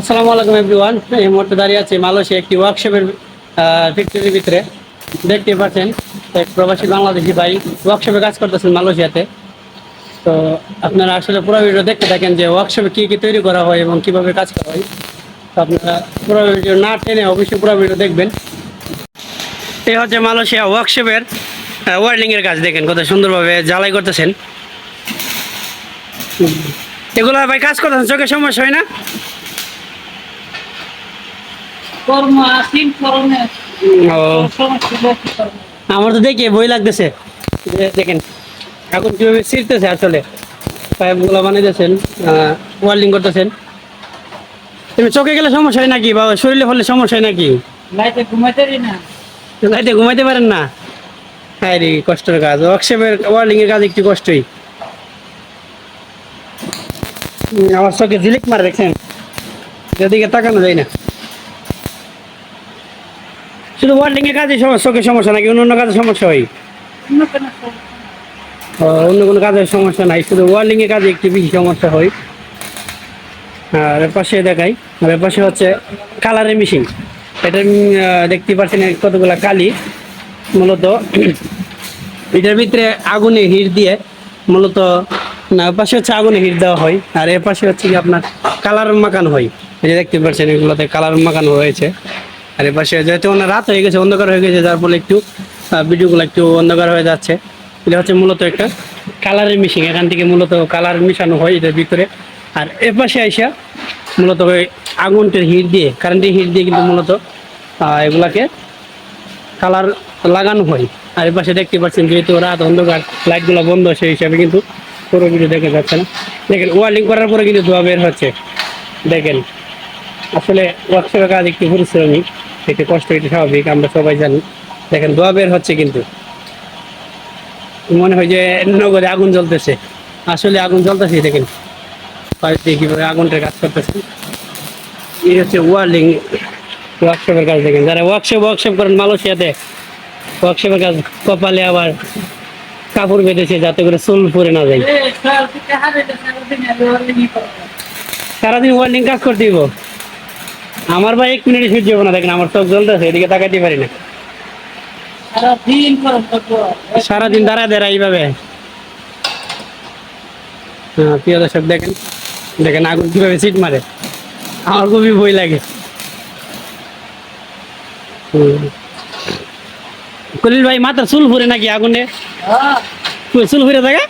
আসসালামু আলাইকুম এভরিওয়ান। এই মুহূর্তে দাঁড়িয়ে আছি মালয়েশিয়া একটি ওয়ার্কশপের ফ্যাক্টরির ভিতরে। দেখতে পাচ্ছেন এক প্রবাসী বাংলাদেশি ভাই ওয়ার্কশপে কাজ করতেছেন মালয়েশিয়াতে। তো আপনারা আসলে পুরো ভিডিও দেখতে থাকেন যে ওয়ার্কশপে কী কী তৈরি করা হয় এবং কীভাবে কাজ করা হয়। তো আপনারা পুরো ভিডিও না টেনে অবশ্যই পুরো ভিডিও দেখবেন। এই হচ্ছে মালয়েশিয়া ওয়ার্কশপের ওয়ার্ল্ডিংয়ের কাজ দেখেন, কত সুন্দরভাবে জ্বালাই করতেছেন। এগুলো ভাই কাজ করতেছেন, চোখের সমস্যা হয় না? আমার তো দেখে বই লাগতেছে। দেখেন এখন কীভাবে ছিঁড়তেছে আসলে। পাইপগুলো বানাইতেছেন ওয়ার্ল্ডিং করতেছেন। তুমি চোখে গেলে সমস্যা হয় নাকি? বা শরীরে হলে সমস্যা হয় নাকি? লাইতে ঘুমাইতে না। রাইতে ঘুমাইতে পারেন না? হ্যাঁ রে কষ্টের কাজ। ওয়ার্কশপের ওয়ার্ল্ডিং এর কাজ একটু কষ্টই। আমার চোখে ঝিলিক মার দেখছেন? যেদিকে তাকানো যায় না। শুধু ওয়ার্ল্ডিং এর কাজে সমস্যা চোখে সমস্যা নাকি অন্য অন্য কাজে সমস্যা হয়? অন্য কোনো কাজের সমস্যা নাই, শুধু ওয়ার্ল্ডিং এর কাজে একটু বেশি সমস্যা হয়। আর এর পাশে দেখাই, আর এর পাশে হচ্ছে কালারের মেশিন এটা দেখতে পাচ্ছেন কতগুলো কালি, মূলত। এটার ভিতরে আগুনে হিট দিয়ে মূলত, না পাশে হচ্ছে আগুনে হিট দেওয়া হয়, আর এর পাশে হচ্ছে কি আপনার কালার মাখানো হয়। এই যে দেখতে পাচ্ছেন এগুলোতে কালার মাখানো হয়েছে। আর এপাশে যেহেতু অনেক রাত হয়ে গেছে, অন্ধকার হয়ে গেছে, যার ফলে একটু ভিডিওগুলো একটু অন্ধকার হয়ে যাচ্ছে। এটা হচ্ছে মূলত একটা কালারের মেশিন এখান থেকে মূলত কালার মিশানো হয় এটার ভিতরে। আর এর পাশে আইসা মূলত ওই আগুনটার হিট দিয়ে কারেন্টের হিট দিয়ে কিন্তু মূলত এগুলাকে কালার লাগানো হয়। আর এপাশে দেখতে পাচ্ছেন, যেহেতু রাত, অন্ধকার লাইটগুলো বন্ধ সেই হিসাবে কিন্তু পুরো ভিডিও দেখা যাচ্ছে না। দেখেন ওয়ার্লিং করার পরে কিন্তু ধোয়া বের হচ্ছে। দেখেন, আসলে ওয়ার্কশপের কাজ একটু পরিশ্রমিক একটু কষ্ট একটু স্বাভাবিক আমরা সবাই জানি দেখেন ধোয়া বের হচ্ছে কিন্তু মনে হয় যে নগরে আগুন জ্বলতেছে আসলে আগুন জ্বলতেছে দেখেন পাশে কীভাবে আগুনটার কাজ করতেছে এই হচ্ছে ওয়ার্লিং ওয়ার্কশপের কাজ দেখেন যারা ওয়ার্কশপ ওয়ার্কশপ করেন মালয়েশিয়াতে ওয়ার্কশপের কাজ কপালে আবার কাপড় বেঁধেছে যাতে করে চুল পরে না যায় থেকে সারাদিন ওয়ার্ল্ডিং কাজ করতে দিব আমার ভাই এক মিনিট সহ্য হবে না দেখেন আমার চোখ জ্বলতেছে এদিকে তাকাইতে পারি না। সারাদিন দাঁড়ায় দাঁড়ায় এইভাবে। হ্যাঁ প্রিয় দর্শক দেখেন দেখেন আগুন কীভাবে সিট মারে। আমার খুবই ভয় লাগে। কলিল ভাই মাথা চুল ফুরে নাকি আগুনে? হ্যাঁ। চুল ফুরে থাকে?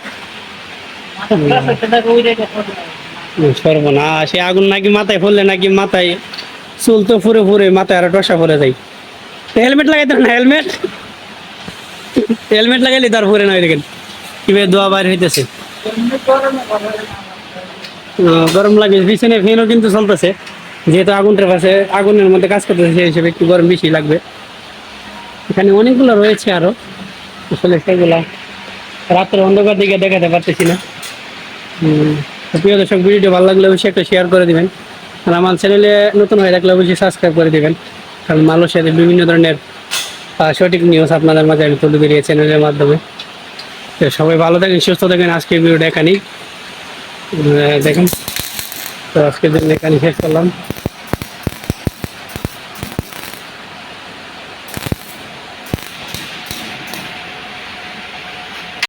সর্বনা সে আগুন নাকি মাথায় ফুললে নাকি মাথায় চুল তো ফুরে ফুরে, মাথায় আরও টসা ফুরে যায়। হেলমেট লাগাইতে না, হেলমেট? হেলমেট লাগাইলে তার ফুরে না দেখেন কীভাবে দোয়া বাইর হইতেছে। গরমে লাগে, পিছনে ফ্যানও কিন্তু চলতেছে, যেহেতু আগুনটার পাশে আগুনের মধ্যে কাজ করতেছে, সেই হিসেবে একটু গরম বেশি লাগবে। এখানে অনেকগুলো রয়েছে আরও, আসলে সেগুলা রাত্রে অন্ধকার দিকে দেখাতে পারতেছি না। প্রিয় দর্শক, ভিডিওটি ভালো লাগলে অবশ্যই একটা শেয়ার করে দিবেন। আর আমার চ্যানেলে নতুন হয়ে থাকলে অবশ্যই সাবস্ক্রাইব করে দেবেন। কারণ মালয়েশিয়াতে বিভিন্ন ধরনের সঠিক নিউজ আপনাদের মাঝে আমি তুলে ধরি চ্যানেলের মাধ্যমে। তো সবাই ভালো থাকেন, সুস্থ থাকেন। আজকে ভিডিওটা এখানেই। দেখেন। তো আজকের জন্য এখানে শেষ করলাম।